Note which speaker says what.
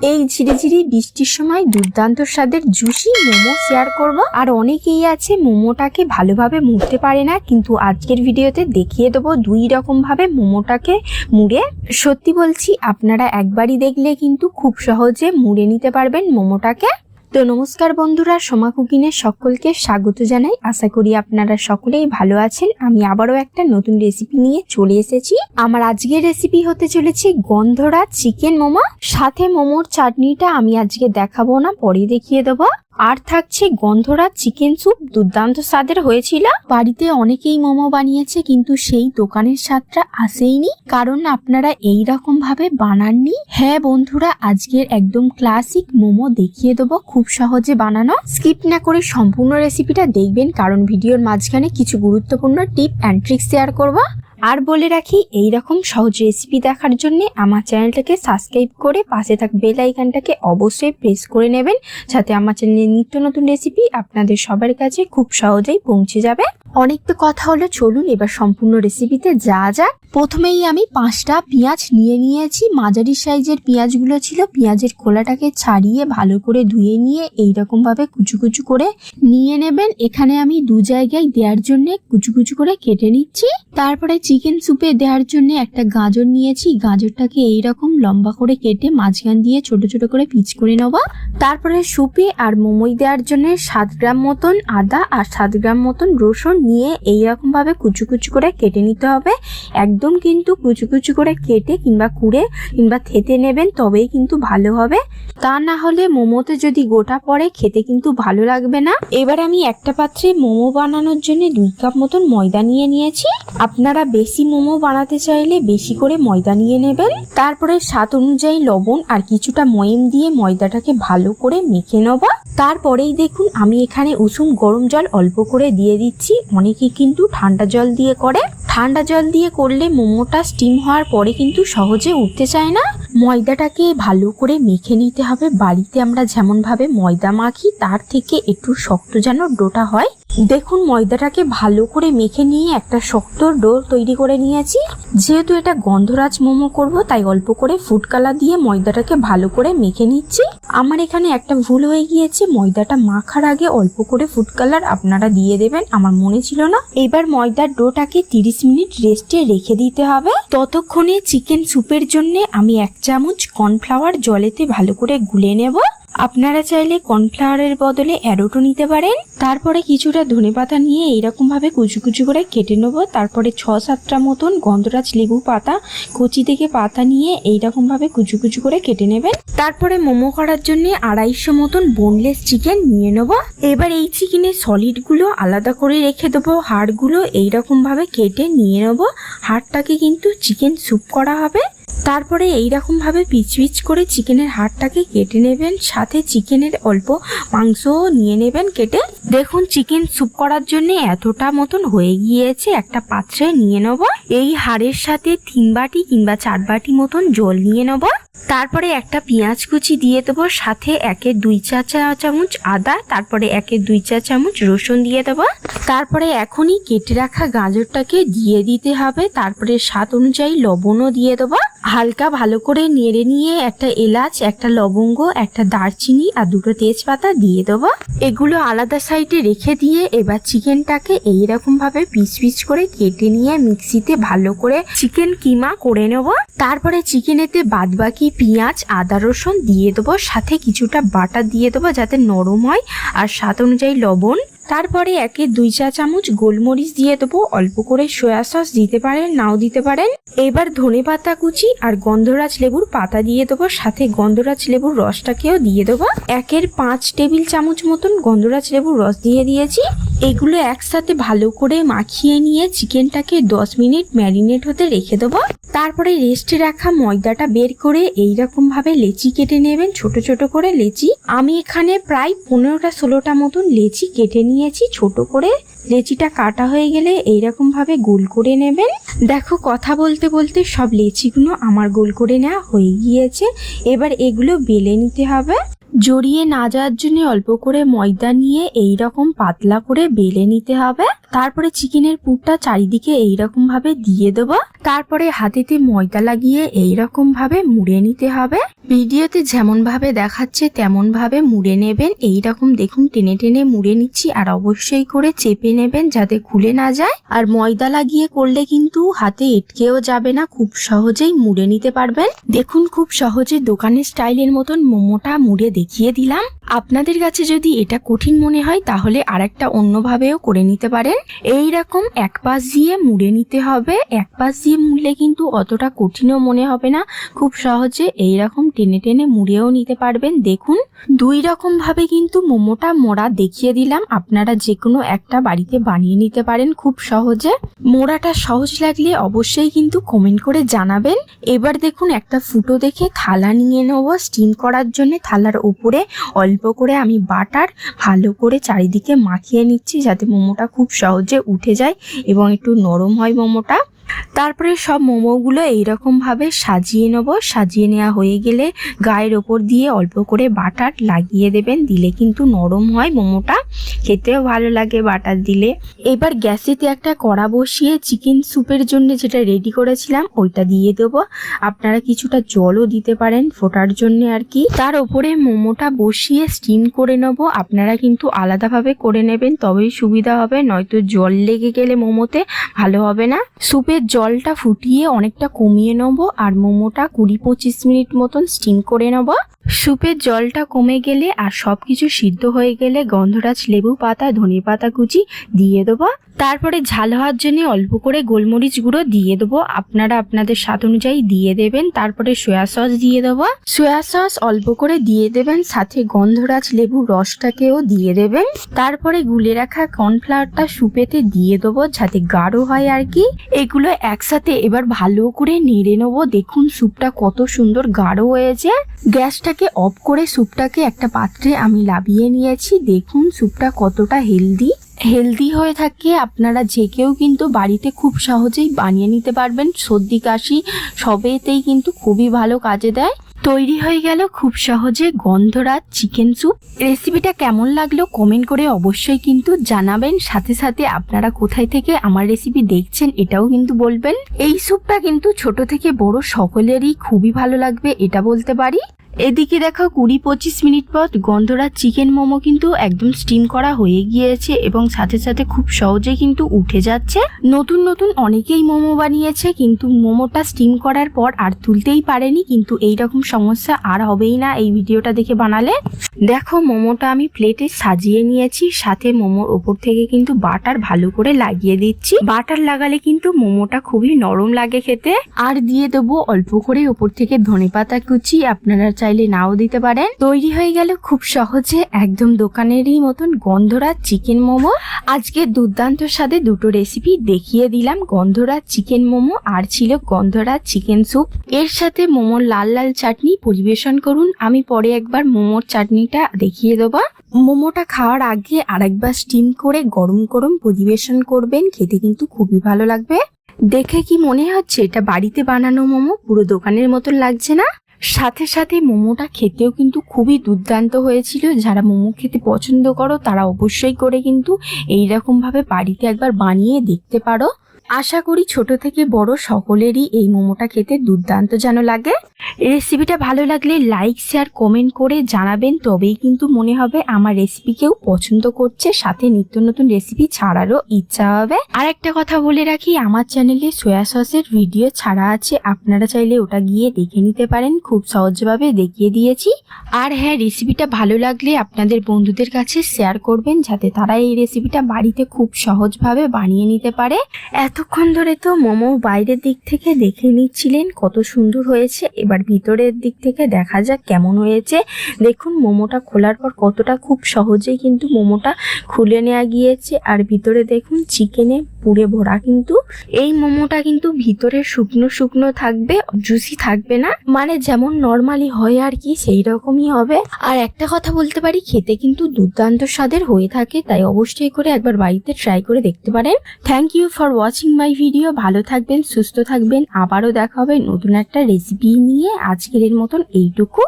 Speaker 1: এই ঝিরিঝিরি বৃষ্টির সময় দুর্দান্ত স্বাদের জুসি, মোমো শেয়ার করব। আর অনেকেই আছে মোমোটাকে ভালোভাবে মুড়তে পারে না, কিন্তু আজকের ভিডিওতে দেখিয়ে দেবো দুই রকমভাবে মোমোটাকে মুড়ে। সত্যি বলছি, আপনারা একবারই দেখলে কিন্তু খুব সহজে মুড়ে নিতে পারবেন মোমোটাকে। তো নমস্কার বন্ধুরা, সোমা কুকিনের সকলকে স্বাগত জানাই। আশা করি আপনারা সকলেই ভালো আছেন। আমি আবারও একটা নতুন রেসিপি নিয়ে চলে এসেছি। আমার আজকের রেসিপি হতে চলেছে গন্ধরা চিকেন মোমো। সাথে মোমোর চাটনিটা আমি আজকে দেখাবো না, পরে দেখিয়ে দেবো। আর থাকছে গন্ধরা চিকেন স্যুপ, দুর্দান্ত স্বাদের হয়েছিল। বাড়িতে অনেকেই মোমো বানিয়েছে, কিন্তু সেই দোকানের স্বাদটা আসেইনি। কারণ আপনারা এই রকম ভাবে বানাননি। হ্যাঁ বন্ধুরা, আজকের একদম ক্লাসিক মোমো দেখিয়ে দেবো খুব সহজে বানানো। স্কিপ না করে সম্পূর্ণ রেসিপিটা দেখবেন, কারণ ভিডিওর মাঝখানে কিছু গুরুত্বপূর্ণ টিপ অ্যান্ড ট্রিক শেয়ার করব। আর বলে রাখি এই রকম সহজ রেসিপি দেখার জন্য আমার চ্যানেলটাকে সাবস্ক্রাইব করে পাশে থাক বেল আইকনটাকে অবশ্যই প্রেস করে নেবেন, যাতে আমার চ্যানেলের নিত্য নতুন রেসিপি আপনাদের সবার কাছে খুব সহজেই পৌঁছে যাবে। অনেক তো কথা হলো, চলুন এবার সম্পূর্ণ রেসিপিতে যা যাক। প্রথমেই আমি পাঁচটা পেঁয়াজ নিয়ে নিয়েছি। মাঝারি সাইজের পেঁয়াজগুলো ছিল, পেঁয়াজের খোলাটাকে ছাড়িয়ে ভালো করে ধুয়ে নিয়ে এইরকম ভাবে কুচু কুচু করে নিয়ে নেবেন। এখানে আমি দু জায়গায় দেওয়ার জন্য কুচু কুচু করে কেটে নিচ্ছি। তারপরে চিকেন স্যুপে দেওয়ার জন্য একটা গাজর নিয়েছি। গাজরটাকে এইরকম লম্বা করে কেটে মাঝখান দিয়ে ছোট ছোট করে পিচ করে নেব তারপরে সুপে আর মোমোই দেওয়ার জন্য সাত গ্রাম মতন আদা আর সাত গ্রাম মতন রসুন নিয়ে এইরকম ভাবে কুচু কুচু করে কেটে নিতে হবে। একদম কিন্তু কুচু কুচু করে কেটে কিংবা কুড়ে কিংবা থেতে নেবেন তবেই কিন্তু ভালো হবে। তা না হলে মোমোতে যদি গোটা পড়ে খেতে কিন্তু ভালো লাগবে না। এবার আমি একটা পাত্রে মোমো বানানোর জন্য দুই কাপ মতন ময়দা নিয়ে নিয়েছি। আপনারা বেশি মোমো বানাতে চাইলে বেশি করে ময়দা নিয়ে নেবেন। তারপরে স্বাদ অনুযায়ী লবণ আর কিছুটা ময়েম দিয়ে ময়দাটাকে ভালো করে মেখে নেব তারপরেই দেখুন, আমি এখানে উষুম গরম জল অল্প করে দিয়ে দিচ্ছি। অনেকে কিন্তু ঠান্ডা জল দিয়ে করে। ঠান্ডা জল দিয়ে করলে মোমোটা স্টিম হওয়ার পরে কিন্তু সহজে উঠতে চায় না। ময়দাটাকে ভালো করে মেখে নিতে হবে। বাড়িতে আমরা যেমনভাবে ময়দা মাখি, তার থেকে একটু শক্ত যেন ডোটা হয়। দেখুন, ময়দাটাকে ভালো করে মেখে নিয়ে একটা শক্ত ডো তৈরি করে নিয়েছি। যেহেতু এটা গন্ধরাজ মোমো করব, তাই অল্প করে ফুড কালার দিয়ে ময়দাটাকে ভালো করে মেখে নিচ্ছি। আমার এখানে একটা ভুল হয়ে গিয়েছে, ময়দাটা মাখার আগে অল্প করে ফুড কালার আপনারা দিয়ে দেবেন, আমার মনে ছিল না। এবার ময়দার ডোটাকে তিরিশ মিনিট রেস্টে রেখে দিতে হবে। ততক্ষণে চিকেন স্যুপের জন্য আমি এক চামচ কর্নফ্লাওয়ার জলেতে ভালো করে গুলে নেব। আপনারা চাইলে কর্নফ্লাওয়ারের বদলে অ্যারোটো নিতে পারেন। তারপরে কিছুটা ধনেপাতা নিয়ে এইরকম ভাবে কুচু কুচু করে কেটে নেব। তারপরে ছ সাতটা মতন গন্ধরাজ লেবু পাতা, কচি থেকে পাতা নিয়ে এইরকম ভাবে কুচু কুচু করে কেটে নেবেন। তারপরে মোমো করার জন্য আড়াইশো মতন বোনলেস চিকেন নিয়ে নেব। এবার এই চিকেনের সলিডগুলো আলাদা করে রেখে দেবো। হাড়গুলো এইরকম ভাবে কেটে নিয়ে নেব। হাড়টাকে কিন্তু চিকেন স্যুপ করা হবে। তারপরে এইরকমভাবে পিচ পিচ করে চিকেনের হাড়টাকে কেটে নেবেন, সাথে চিকেনের অল্প মাংসও নিয়ে নেবেন কেটে। দেখুন, চিকেন স্যুপ করার জন্য এতটা মতন হয়ে গিয়েছে, একটা পাত্রে নিয়ে নেব। এই হাড়ের সাথে তিন বাটি কিংবা চার বাটি মতন জল নিয়ে নেব। তারপরে একটা পেঁয়াজ কুচি দিয়ে দেবো, সাথে একে দুই চা চা চামচ আদা, তারপরে একে দুই চা চামচ রসুন দিয়ে দেবো। তারপরে এখনই কেটে রাখা গাজরটাকে দিয়ে দিতে হবে, তারপরে স্বাদ অনুযায়ী লবণও দিয়ে দেবো। হালকা ভালো করে নেড়ে নিয়ে একটা এলাচ, একটা লবঙ্গ, একটা দারচিনি আর দুটো তেজপাতা দিয়ে দেবো। এগুলো আলাদা সাইডে রেখে দিয়ে এবার চিকেনটাকে এইরকম ভাবে পিস পিস করে কেটে নিয়ে মিক্সিতে ভালো করে চিকেন কিমা করে নেব। তারপরে চিকেনেতে বাদবাকি পেঁয়াজ, আদা রসুন দিয়ে দেবো, সাথে কিছুটা বাটা দিয়ে দেবো যাতে নরম হয়, আর স্বাদ অনুযায়ী লবণ। তারপরে একে দুই চা চামচ গোলমরিচ দিয়ে দেবো, অল্প করে সয়া সস দিতে পারেন, নাও দিতে পারেন। এবার ধনে পাতা কুচি আর গন্ধরাজ লেবুর পাতা দিয়ে দেবো, সাথে গন্ধরাজ লেবুর রসটাকেও দিয়ে দেবো। একের পাঁচ টেবিল চামচ মতন গন্ধরাজ লেবুর রস দিয়ে দিয়েছি। এগুলো একসাথে ভালো করে মাখিয়ে নিয়ে চিকেনটাকে দশ মিনিট ম্যারিনেট হতে রেখে দেবো। তারপরে রেস্টে রাখা ময়দাটা বের করে এইরকম ভাবে লেচি কেটে নেবেন, ছোট ছোট করে লেচি। আমি এখানে প্রায় পনেরোটা ষোলোটা মতন লেচি কেটে নিয়েছি, ছোট করে। লেচিটা কাটা হয়ে গেলে এইরকম ভাবে গোল করে নেবেন। দেখো, কথা বলতে বলতে সব লেচিগুলো আমার গোল করে নেওয়া হয়ে গিয়েছে। এবার এগুলো বেলে নিতে হবে। জড়িয়ে না যাওয়ার জন্য অল্প করে ময়দা নিয়ে এই রকম পাতলা করে বেলে নিতে হবে। তারপরে চিকেনের পুরটা চারিদিকে এই রকম ভাবে দিয়ে দেবো। তারপরে হাতেতে ময়দা লাগিয়ে এই রকম ভাবে মুড়ে নিতে হবে। ভিডিওতে যেমন ভাবে দেখাচ্ছে তেমন ভাবে মুড়ে নেবেন। এই রকম দেখুন টেনে টেনে মুড়ে নিচ্ছি আর অবশ্যই করে চেপে নেবেন যাতে খুলে না যায়। আর ময়দা লাগিয়ে করলে কিন্তু হাতে এটকেও যাবে না, খুব সহজেই মুড়ে নিতে পারবেন। দেখুন খুব সহজে দোকানের স্টাইলের মতন মোমোটা মুড়ে দেখিয়ে দিলাম। আপনাদের কাছে যদি এটা কঠিন মনে হয়, তাহলে আরেকটা অন্যভাবেও করে নিতে পারেন। এই রকম এক পাশ দিয়ে মুড়ে নিতে হবে। এক পাশ দিয়ে মুড়লে কিন্তু অতটা কঠিনও মনে হবে না। খুব সহজে এই রকম টেনে টেনে মুড়েও নিতে পারবেন। দেখুন, দুই রকম ভাবে কিন্তু মোমোটা মোড়া দেখিয়ে দিলাম। আপনারা যে কোনো একটা বাড়িতে বানিয়ে নিতে পারেন খুব সহজে। মোড়াটা সহজ লাগলে অবশ্যই কিন্তু কমেন্ট করে জানাবেন। এবার দেখুন, একটা ফুটো দেখে থালা নিয়ে নেব। স্টিম করার জন্য থালার উপরে অল্প করে আমি বাটার ভালো করে চারিদিকে মাখিয়ে নিচ্ছি যাতে মোমোটা খুব সহজে উঠে যায় এবং একটু নরম হয় মোমোটা। তারপরে সব মোমোগুলো এইরকমভাবে সাজিয়ে নেব। সাজিয়ে নেওয়া হয়ে গেলে গায়ের ওপর দিয়ে অল্প করে বাটার লাগিয়ে দেবেন। দিলে কিন্তু নরম হয় মোমোটা। খেতেও ভালো লাগে বাটার দিলে। এবার গ্যাসেতে একটা কড়া বসিয়ে চিকেন স্যুপের জন্য যেটা রেডি করেছিলাম, ওইটা দিয়ে দেবো। আপনারা কিছুটা জলও দিতে পারেন ফোটার জন্য আর কি। তার ওপরে মোমোটা বসিয়ে স্টিম করে নেব। আপনারা কিন্তু আলাদাভাবে করে নেবেন, তবেই সুবিধা হবে। নয়তো জল লেগে গেলে মোমোতে ভালো হবে না। স্যুপের জলটা ফুটিয়ে অনেকটা কমিয়ে নেব আর মোমোটা কুড়ি পঁচিশ মিনিট মতন স্টিম করে নেব। স্যুপের জলটা কমে গেলে আর সব কিছু সিদ্ধ হয়ে গেলে গন্ধরাজ লেবু পাতা, ধনে পাতা কুচি দিয়ে দেবো। তারপরে ঝাল হওয়ার জন্য অল্প করে গোলমরিচ গুঁড়ো দিয়ে দেবো। আপনারা আপনাদের স্বাদ অনুযায়ী দিয়ে দেবেন। তারপরে সয়া সস দিয়ে দেবো। সয়া সস অল্প করে দিয়ে দেবেন। সাথে গন্ধরাজ লেবুর রসটাকেও দিয়ে দেবেন। তারপরে গুলে রাখা কর্নফ্লাওয়ারটা সুপেতে দিয়ে দেবো, যাতে গাঢ় হয় আর কি। এগুলো একসাথে এবার ভালো করে নেড়ে নেব। দেখুন স্যুপটা কত সুন্দর গাঢ় হয়েছে। গ্যাসটাকে অফ করে স্যুপটাকে একটা পাত্রে আমি লাভিয়ে নিয়েছি। দেখুন স্যুপটা কতটা হেলদি। হেলদি হয়ে থাকে আপনারা যে কেউ কিন্তু বাড়িতে খুব সহজেই বানিয়ে নিতে পারবেন। সর্দি, কাশি সবেতেই কিন্তু খুবই ভালো কাজে দেয়। তৈরি হয়ে গেল খুব সহজে গন্ধরাজ চিকেন স্যুপ। রেসিপিটা কেমন লাগল কমেন্ট করে অবশ্যই কিন্তু জানাবেন। সাথে সাথে আপনারা কোথায় থেকে আমার রেসিপি দেখছেন এটাও কিন্তু বলবেন। এই স্যুপটা কিন্তু ছোট থেকে বড় সকলেরই খুবই ভালো লাগবে, এটা বলতে পারি। এদিকে দেখো কুড়ি পঁচিশ মিনিট পর গন্ধরাজ চিকেন মোমো কিন্তু একদম স্টিম করা হয়ে গিয়েছে এবং সাথে সাথে খুব সহজে কিন্তু উঠে যাচ্ছে। নতুন নতুন অনেকেই মোমো বানিয়েছে কিন্তু মোমোটা স্টিম করার পর আর তুলতেই পারেনি কিন্তু এই রকম সমস্যা আর হবেই না এই ভিডিওটা দেখে বানালে। দেখো মোমোটা আমি প্লেটে সাজিয়ে নিয়েছি, সাথে মোমোর ওপর থেকে কিন্তু বাটার ভালো করে লাগিয়ে দিচ্ছি। বাটার লাগালে কিন্তু মোমোটা খুবই নরম লাগে খেতে। আর দিয়ে দেবো অল্প করে ওপর থেকে ধনেপাতা কুচি। আপনারা চাইলে নাও দিতে পারেন। তৈরি হয়ে গেল খুব সহজে একদম দোকানেরই মতন গন্ধরাজ চিকেন মোমো। আজকে দুর্দান্ত স্বাদে দুটো রেসিপি দেখিয়ে দিলাম গন্ধরাজ চিকেন মোমো আর ছিল গন্ধরাজ চিকেন স্যুপ এর সাথে মোমোর লাল লাল চাটনি পরিবেশন করুন। আমি পরে একবার মোমোর চাটনিটা দেখিয়ে দেবো। মোমোটা খাওয়ার আগে আরেকবার স্টিম করে গরম গরম পরিবেশন করবেন। খেতে কিন্তু খুবই ভালো লাগবে। দেখে কি মনে হচ্ছে? এটা বাড়িতে বানানো মোমো? পুরো দোকানের মতন লাগছে না? সাথে সাথে মোমোটা খেতেও কিন্তু খুবই দুর্দান্ত হয়েছিল। যারা মোমো খেতে পছন্দ করো, তারা অবশ্যই করে কিন্তু এইরকমভাবে বাড়িতে একবার বানিয়ে দেখতে পারো। আশা করি ছোট থেকে বড় সকলেরই এই মোমোটা খেতে দুর্দান্ত যেন লাগে। রেসিপিটা ভালো লাগলে লাইক শেয়ার কমেন্ট করে জানাবেন। তবেই কিন্তু মনে হবে আমার রেসিপি কেউ পছন্দ করছে, সাথে নিত্য নতুন রেসিপি ছাড়ারও ইচ্ছা হবে। আর একটা কথা বলে রাখি, আমার চ্যানেলে সয়া সসের ভিডিও ছাড়া আছে। আপনারা চাইলে ওটা গিয়ে দেখে নিতে পারেন। খুব সহজভাবে দেখিয়ে দিয়েছি। আর হ্যাঁ রেসিপিটা ভালো লাগলে আপনাদের বন্ধুদের কাছে শেয়ার করবেন, যাতে তারা এই রেসিপিটা বাড়িতে খুব সহজভাবে বানিয়ে নিতে পারে। এতক্ষণ ধরে তো মোমো বাইরের দিক থেকে দেখে নিচ্ছিলেন কত সুন্দর হয়েছে। এবার ভিতরের দিক থেকে দেখা যাক কেমন হয়েছে। দেখুন, মোমোটা খোলার পর কতটা খুব সহজেই কিন্তু মোমোটা খুলে নেওয়া গিয়েছে। আর ভিতরে দেখুন চিকেনে পুড়ে ভরা কিন্তু। এই মোমোটা কিন্তু ভিতরে শুকনো শুকনো থাকবে জুসি থাকবে না। মানে যেমন নর্মালি হয় আর কি, সেই রকমই হবে। আর একটা কথা বলতে পারি, খেতে কিন্তু দুর্দান্ত স্বাদের হয়ে থাকে। তাই অবশ্যই করে একবার বাড়িতে ট্রাই করে দেখতে পারেন। Thank you for watching my video ভালো থাকবেন, সুস্থ থাকবেন। আবারও দেখা হবে নতুন একটা রেসিপি নিয়ে। আজকের মতন এইটুকু।